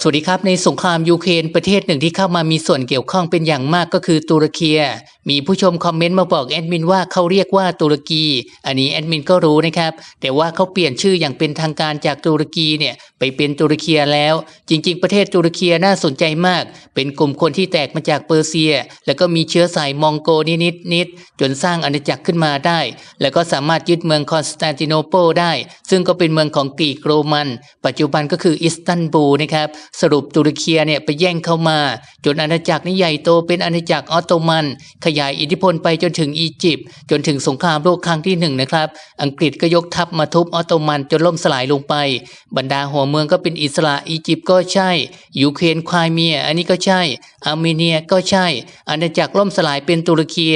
สวัสดีครับ ในสงครามยูเครนประเทศหนึ่งที่เข้ามามีส่วนเกี่ยวข้องเป็นอย่างมากก็คือตุรกีมีผู้ชมคอมเมนต์มาบอกแอดมินว่าเขาเรียกว่าตุรกี อันนี้แอดมินก็รู้นะครับ แต่ว่าเขาเปลี่ยนชื่ออย่างเป็นทางการจากตุรกีเนี่ยไปเป็นตุรกีแล้ว จริง ๆ ประเทศตุรกีน่าสนใจมาก เป็นกลุ่มคนที่แตกมาจากเปอร์เซีย แล้วก็มีเชื้อสายมองโกนิดนิดจนสร้างอาณาจักรขึ้นมาได้ แล้วก็สามารถยึดเมืองคอนสแตนติโนเปิลได้ ซึ่งก็เป็นเมืองของกรีกโรมัน ปัจจุบันก็คืออิสตันบูลนะครับสรุปตุรกีเนี่ยไปแย่งเข้ามา จนอาณาจักรนี้ใหญ่โตเป็นอาณาจักรออตโตมัน ขยายอิทธิพลไปจนถึงอียิปต์จนถึงสงครามโลกครั้งที่หนึ่งนะครับ อังกฤษก็ยกทัพมาทุบออตโตมันจนล่มสลายลงไป บรรดาหัวเมืองก็เป็นอิสระอียิปต์ก็ใช่ยูเครนควายเมีย อันนี้ก็ใช่ อาร์เมเนียก็ใช่ อาณาจักรล่มสลายเป็นตุรกี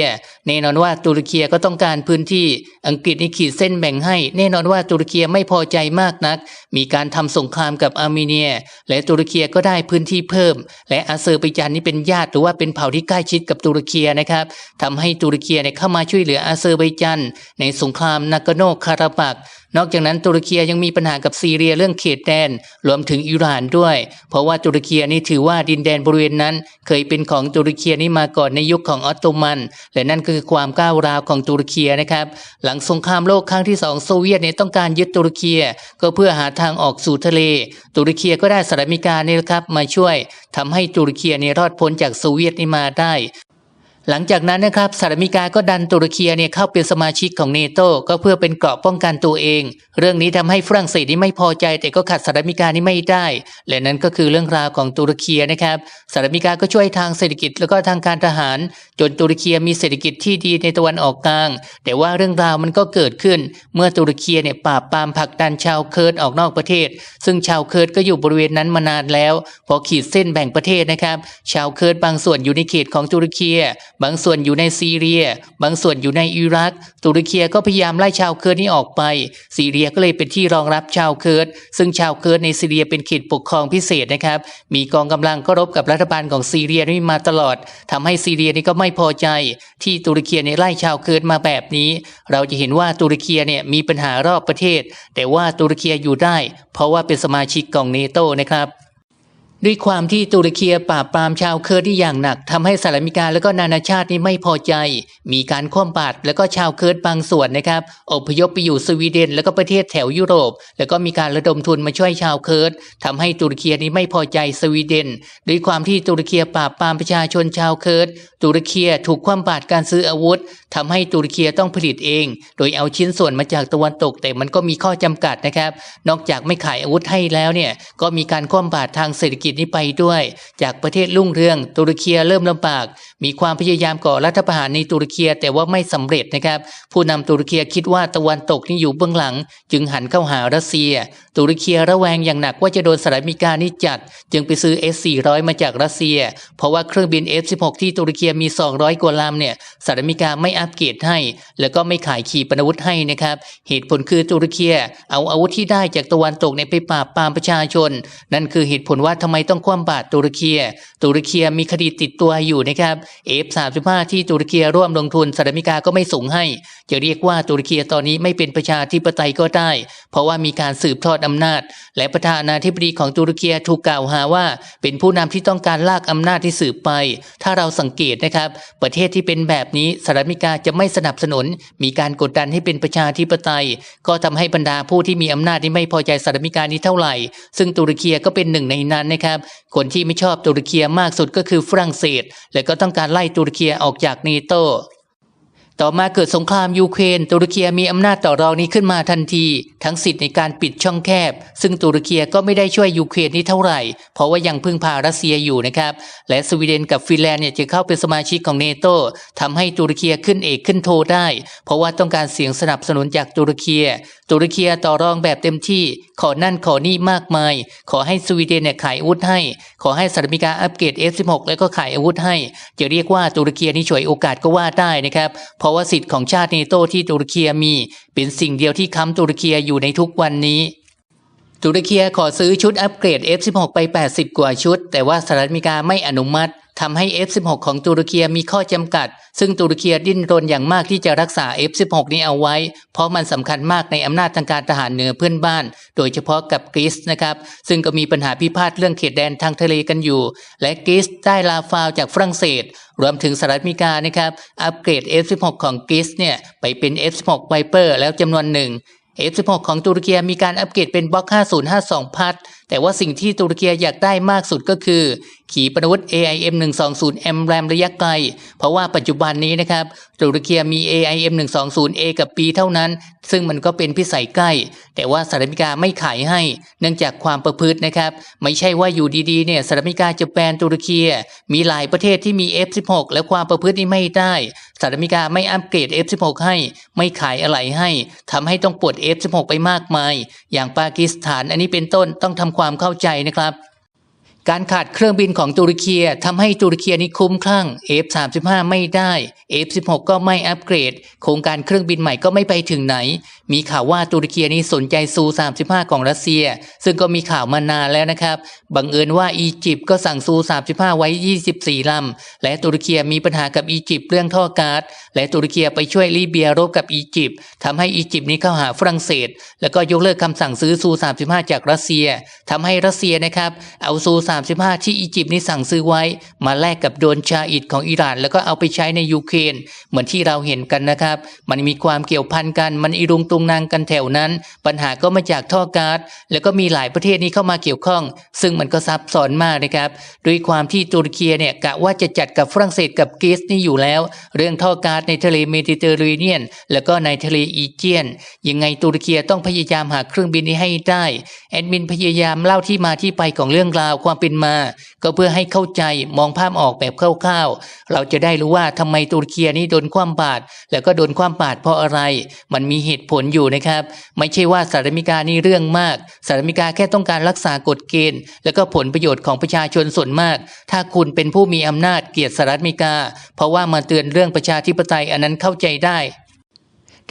แน่นอนว่าตุรกีก็ต้องการพื้นที่อังกฤษนี่ขีดเส้นแบ่งให้ แน่นอนว่าตุรกีไม่พอใจมากนัก มีการทำสงครามกับอาร์เมเนีย และตุรกีก็ได้พื้นที่เพิ่ม และอาเซอร์ไบจานนี่เป็นญาติหรือว่าเป็นเผ่าที่ใกล้ชิดกับตุรกีนะครับทำให้ตุรกีเนี่ยเข้ามาช่วยเหลืออาเซอร์ไบจานในสงครามนากโนคาราบัก นอกจากนั้นตุรกียังมีปัญหากับซีเรียเรื่องเขตแดนรวมถึงอิหร่านด้วย เพราะว่าตุรกีนี่ถือว่าดินแดนบริเวณนั้น เคยเป็นของตุรกีนี่มาก่อนในยุคของออตโตมัน และนั่นคือความก้าวร้าวของตุรกีนะครับ หลังสงครามโลกครั้งที่สองโซเวียตเนี่ยต้องการยึดตุรกีก็เพื่อหาทางออกสู่ทะเล ตุรกีก็ได้สหรัฐอเมริกานี่ครับมาช่วยทำให้ตุรกีนี่รอดพ้นจากโซเวียตนี่มาได้ หลังจากนั้นนะครับสหรัฐอเมริกาก็ดันตุรกีเนี่ยเข้าเป็นสมาชิกของเนโตก็เพื่อเป็นเกราะป้องกันตัวเอง เรื่องนี้ทำให้ฝรั่งเศสนี่ไม่พอใจ แต่ก็ขัดสหรัฐอเมริกานี่ไม่ได้ และนั่นก็คือเรื่องราวของตุรกีนะครับสหรัฐอเมริกาก็ช่วยทางเศรษฐกิจแล้วก็ทางการทหาร จนตุรกีมีเศรษฐกิจที่ดีในตะวันออกกลาง แต่ว่าเรื่องราวมันก็เกิดขึ้น เมื่อตุรกีเนี่ยปราบปรามผลักดันชาวเคิร์ดออกนอกประเทศ ซึ่งชาวเคิร์ดก็อยู่บริเวณนั้นมานานแล้ว พอขีดเส้นแบ่งประเทศนะครับชาวเคิร์ดบางส่วนอยู่ในเขตของตุรกี บางส่วนอยู่ในซีเรีย บางส่วนอยู่ในอิรัก ตุรกีก็พยายามไล่ชาวเคิร์ดนี้ออกไป ซีเรียก็เลยเป็นที่รองรับชาวเคิร์ดซึ่งชาวเคิร์ดในซีเรียเป็นเขตปกครองพิเศษนะครับ มีกองกำลังก็รบกับรัฐบาลของซีเรียนี่มาตลอดทำให้ซีเรียนี่ก็ไม่พอใจ ที่ตุรกีเนี่ยไล่ชาวเคิร์ดมาแบบนี้ เราจะเห็นว่าตุรกีเนี่ยมีปัญหารอบประเทศ แต่ว่าตุรกีอยู่ได้ เพราะว่าเป็นสมาชิกของเนโตนะครับ ด้วยความที่ตุรกีปราบปรามชาวเคิร์ดที่อย่างหนักทำให้สหรัฐอเมริกาและก็นานาชาตินี้ไม่พอใจ มีการคว่ำบาตรแล้วก็ชาวเคิร์ดบางส่วนนะครับอพยพไปอยู่สวีเดน แล้วก็ประเทศแถวยุโรป แล้วก็มีการระดมทุนมาช่วยชาวเคิร์ดทำให้ตุรกีนี้ไม่พอใจสวีเดนด้วยความที่ตุรกีปราบปรามประชาชนชาวเคิร์ดตุรกีถูกคว่ำบาตรการซื้ออาวุธทำให้ตุรกีต้องผลิตเอง โดยเอาชิ้นส่วนมาจากตะวันตก แต่มันก็มีข้อจำกัดนะครับ นอกจากไม่ขายอาวุธให้แล้วเนี่ยก็มีการคว่ำบาตรทางเศรษฐกิจนี้ไปด้วย จากประเทศรุ่งเรืองตุรกีเริ่มลำบาก มีความพยายามก่อรัฐประหารในตุรกีแต่ว่าไม่สำเร็จนะครับ ผู้นำตุรกีคิดว่าตะวันตกนี่อยู่เบื้องหลัง จึงหันเข้าหารัสเซีย ตุรกีระแวงอย่างหนักว่าจะโดนสหรัฐอเมริกานี่จัด จึงไปซื้อ S400 มาจากรัสเซีย เพราะว่าเครื่องบิน F16 ที่ตุรกีมี 200 กว่าลำเนี่ยสหรัฐอเมริกาไม่อัปเกรดให้ แล้วก็ไม่ขายขีปนาวุธให้นะครับ เหตุผลคือตุรกีเอาอาวุธที่ได้จากตะวันตกเนี่ยไปปราบปรามประชาชน นั่นคือเหตุผลว่าทำไมต้องคว่ำบาตรตุรกีตุรกีมีคดีติดตัวอยู่นะครับ F35 ที่ตุรกีร่วมลงทุนสหรัฐอเมริกาก็ไม่ส่งให้ จะเรียกว่าตุรกีตอนนี้ไม่เป็นประชาธิปไตยก็ได้ เพราะว่ามีการสืบทอดอำนาจ และประธานาธิบดีของตุรกีถูกกล่าวหาว่า เป็นผู้นำที่ต้องการลากอำนาจที่สืบไป ถ้าเราสังเกตนะครับ ประเทศที่เป็นแบบนี้สหรัฐอเมริกาจะไม่สนับสนุน มีการกดดันให้เป็นประชาธิปไตย ก็ทำให้บรรดาผู้ที่มีอำนาจที่ไม่พอใจสหรัฐอเมริกานี้เท่าไหร่ ซึ่งตุรกีก็เป็นหนึ่งในนั้นนะครับคนที่ไม่ชอบตุรกีมากสุดก็คือฝรั่งเศส และก็ต้องการไล่ตุรกีออกจากเนโต ต่อมาเกิดสงครามยูเครนตุรกีมีอำนาจต่อรองนี้ขึ้นมาทันที ทั้งสิทธิ์ในการปิดช่องแคบ ซึ่งตุรกีก็ไม่ได้ช่วยยูเครนนี้เท่าไหร่ เพราะว่ายังพึ่งพารัสเซียอยู่นะครับ และสวีเดนกับฟินแลนด์เนี่ยจะเข้าเป็นสมาชิกของเนโตทำให้ตุรกีขึ้นเอกขึ้นโทได้ เพราะว่าต้องการเสียงสนับสนุนจากตุรกี ตุรกีต่อรองแบบเต็มที่ ขอนั่นขอนี่มากมาย ขอให้สวีเดนเนี่ยขายอาวุธให้ ขอให้สหรัฐอเมริกาอัปเกรด F16 แล้วก็ขายอาวุธให้ จะเรียกว่าตุรกีนี่ฉวยโอกาสก็ว่าได้นะครับ เพราะว่าสิทธิ์ของชาติเนโตที่ตุรกีมี เป็นสิ่งเดียวที่ค้ำตุรกีอยู่ในทุกวันนี้ตุรกีขอซื้อชุดอัปเกรด F16 ไป 80 กว่าชุด แต่ว่าสหรัฐอเมริกาไม่อนุมัติ ทำให้ F16 ของตุรกีมีข้อจำกัด ซึ่งตุรกีดิ้นรนอย่างมากที่จะรักษา F16 นี้เอาไว้ เพราะมันสำคัญมากในอำนาจทางการทหารเหนือเพื่อนบ้าน โดยเฉพาะกับกรีซนะครับ ซึ่งก็มีปัญหาพิพาทเรื่องเขตแดนทางทะเลกันอยู่ และกรีซได้ลาฟาวจากฝรั่งเศส รวมถึงสหรัฐอเมริกานะครับอัปเกรด F16 ของกรีซเนี่ยไปเป็น F16 Viper แล้วจำนวนหนึ่ง F16 ของตุรกีมีการอัปเกรดเป็นบล็อก 5052 พัดแต่ว่าสิ่งที่ตุรกีอยากได้มากสุดก็คือ ขีปนาวุธ AIM 120 M RAM ระยะไกล เพราะว่าปัจจุบันนี้นะครับตุรกีมี AIM 120 A กับ B เท่านั้น ซึ่งมันก็เป็นพิสัยใกล้ แต่ว่าสหรัฐอเมริกาไม่ขายให้ เนื่องจากความประพฤตินะครับ ไม่ใช่ว่าอยู่ดีๆเนี่ยสหรัฐอเมริกาจะแบนตุรกีมีหลายประเทศที่มี F16 และความประพฤตินี้ไม่ได้สหรัฐอเมริกาไม่อัปเกรด F16 ให้ไม่ขายอะไรให้ทำให้ต้องปลด F16 ไปมากมาย อย่างปากีสถานอันนี้เป็นต้นต้องทำความเข้าใจนะครับ การขาดเครื่องบินของตุรกีทำให้ตุรกีนี้คุ้มคลั่ง F35 ไม่ได้ F16 ก็ไม่อัปเกรด โครงการเครื่องบินใหม่ก็ไม่ไปถึงไหน มีข่าวว่าตุรกีนี้สนใจซู35 ของรัสเซีย ซึ่งก็มีข่าวมานานแล้วนะครับ บังเอิญว่าอียิปต์ก็สั่งซู35 ไว้ 24 ลำ และตุรกีมีปัญหากับอียิปต์เรื่องท่อก๊าซและตุรกีไปช่วยลิเบียรบกับอียิปต์ทำให้อียิปต์นี้เข้าหาฝรั่งเศส แล้วก็ยกเลิกคำสั่งซื้อซู35 จากรัสเซียทำให้รัสเซียนะครับเอาซู35 ที่อียิปต์นี่สั่งซื้อไว้ มาแลกกับโดนชาอิดของอิหร่าน แล้วก็เอาไปใช้ในยูเครนเหมือนที่เราเห็นกันนะครับ มันมีความเกี่ยวพันกันมันอีรุงตุงนางกันแถวนั้น ปัญหาก็มาจากท่อก๊าซแล้วก็มีหลายประเทศนี้เข้ามาเกี่ยวข้อง ซึ่งมันก็ซับซ้อนมากนะครับด้วยความที่ตุรกีเนี่ยกะว่าจะจัดกับฝรั่งเศสกับกรีซนี่อยู่แล้ว เรื่องท่อก๊าซในทะเลเมดิเตอร์เรเนียน แล้วก็ในทะเลอีเจียน ยังไงตุรกีต้องพยายามหาเครื่องบินนี้ให้ได้แอดมินพยายามเล่าที่มาที่ไปของเรื่องราวความเป็นมา ก็เพื่อให้เข้าใจมองภาพออกแบบคร่าวๆเราจะได้รู้ว่าทำไมตุรกีนี้โดนคว่ำบาตรแล้วก็โดนคว่ำบาตรเพราะอะไร มันมีเหตุผลอยู่นะครับ ไม่ใช่ว่าสหรัฐอเมริกานี่เรื่องมากสหรัฐอเมริกาแค่ต้องการรักษากฎเกณฑ์ แล้วก็ผลประโยชน์ของประชาชนส่วนมาก ถ้าคุณเป็นผู้มีอำนาจเกลียดสหรัฐอเมริกา เพราะว่ามาเตือนเรื่องประชาธิปไตยอันนั้นเข้าใจได้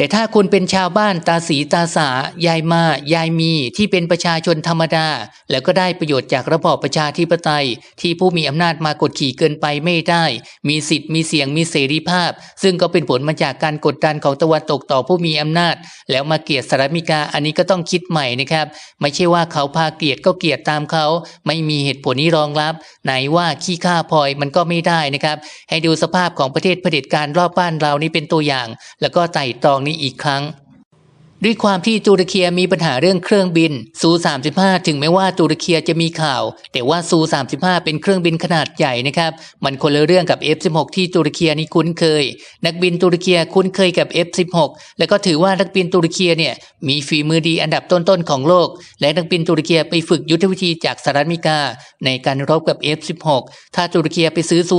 แต่ถ้าคุณเป็นชาวบ้านตาสีตาสายายมายายมีที่เป็นประชาชนธรรมดา แล้วก็ได้ประโยชน์จากระบอบประชาธิปไตย ที่ผู้มีอำนาจมากดขี่เกินไปไม่ได้ มีสิทธิ์มีเสียงมีเสรีภาพ ซึ่งก็เป็นผลมาจากการกดดันของตะวันตกต่อผู้มีอำนาจ แล้วมาเกลียดสหรัฐอเมริกาอันนี้ก็ต้องคิดใหม่นะครับ ไม่ใช่ว่าเขาพาเกลียดก็เกลียดตามเขา ไม่มีเหตุผลนี้รองรับ ไหนว่าขี้ข้าพลอยมันก็ไม่ได้นะครับ ให้ดูสภาพของประเทศเผด็จการรอบบ้านเรานี่เป็นตัวอย่าง แล้วก็ไต่ตรองนี้อีกครั้ง ด้วยความที่ตุรกีมีปัญหาเรื่องเครื่องบินซู35 ถึงแม้ว่าตุรกีจะมีข่าว แต่ว่าซู35 เป็นเครื่องบินขนาดใหญ่นะครับ มันคนละเรื่องกับ F16 ที่ตุรกีนี่คุ้นเคย นักบินตุรกีคุ้นเคยกับ F16 แล้วก็ถือว่านักบินตุรกีเนี่ยมีฝีมือดีอันดับต้นๆของโลก และนักบินตุรกีไปฝึกยุทธวิธีจากสหรัฐอเมริกา ในการรบกับ F16 ถ้าตุรกีไปซื้อซู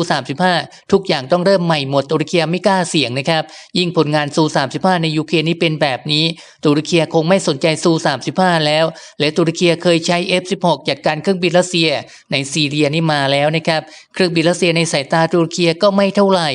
35 ทุกอย่างต้องเริ่มใหม่หมดตุรกีไม่กล้าเสี่ยงนะครับ ยิ่งผลงานซู35 ในยูเครนนี่เป็นแบบนี้ ตุรกีคงไม่สนใจซู 35 แล้ว และตุรกีเคยใช้ F16 จัดการเครื่องบินรัสเซียในซีเรียนี่มาแล้วนะครับ เครื่องบินรัสเซียในสายตาตุรกีก็ไม่เท่าไหร่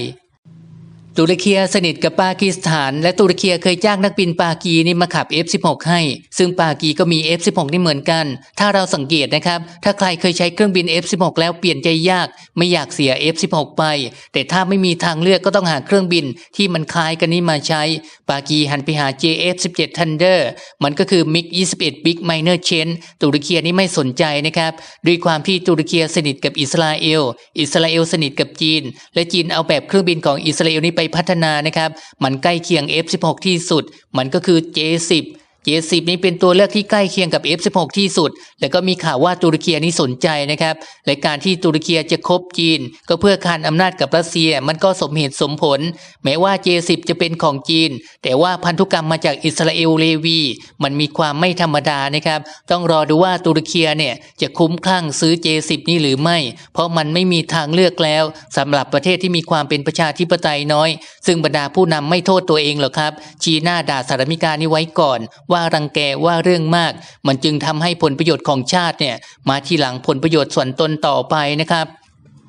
ตุรกีสนิทกับปากีสถาน และตุรกีเคยจ้างนักบินปากีนี่มาขับ F16 ให้ ซึ่งปากีก็มี F16 นี่เหมือนกัน ถ้าเราสังเกตนะครับ ถ้าใครเคยใช้เครื่องบิน F16 แล้วเปลี่ยนใจยาก ไม่อยากเสีย F16 ไป แต่ถ้าไม่มีทางเลือกก็ต้องหาเครื่องบินที่มันคล้ายกันนี้มาใช้ ปากีหันไปหา JF17 Thunder มันก็คือ MiG-21 Big Minor Chain ตุรกีนี่ไม่สนใจนะครับด้วยความที่ตุรกีสนิทกับอิสราเอล อิสราเอลสนิทกับจีน และจีนเอาแบบเครื่องบินของอิสราเอลนี้ไปพัฒนานะครับ มันใกล้เคียง F16 ที่สุด มันก็คือ J10 J10 นี้เป็นตัวเลือกที่ใกล้เคียงกับ F16 ที่สุด แล้วก็มีข่าวว่าตุรกีนี้สนใจนะครับและการที่ตุรกีจะคบจีน ก็เพื่อคานอำนาจกับรัสเซียมันก็สมเหตุสมผล แม้ว่า J10 จะเป็นของจีน แต่ว่าพันธุกรรมมาจากอิสราเอลเลวี มันมีความไม่ธรรมดานะครับ ต้องรอดูว่าตุรกีเนี่ยจะคุ้มคลั่งซื้อ J10 นี่หรือไม่ เพราะมันไม่มีทางเลือกแล้วสำหรับประเทศที่มีความเป็นประชาธิปไตยน้อย ซึ่งบรรดาผู้นำไม่โทษตัวเองหรอกครับ ชี้หน้าด่าสหรัฐอเมริกานี่ไว้ก่อนว่า่ารังแกว่าเรื่องมาก มันจึงทำให้ผลประโยชน์ของชาติเนี่ยมาทีหลังผลประโยชน์ส่วนตนต่อไปนะครับ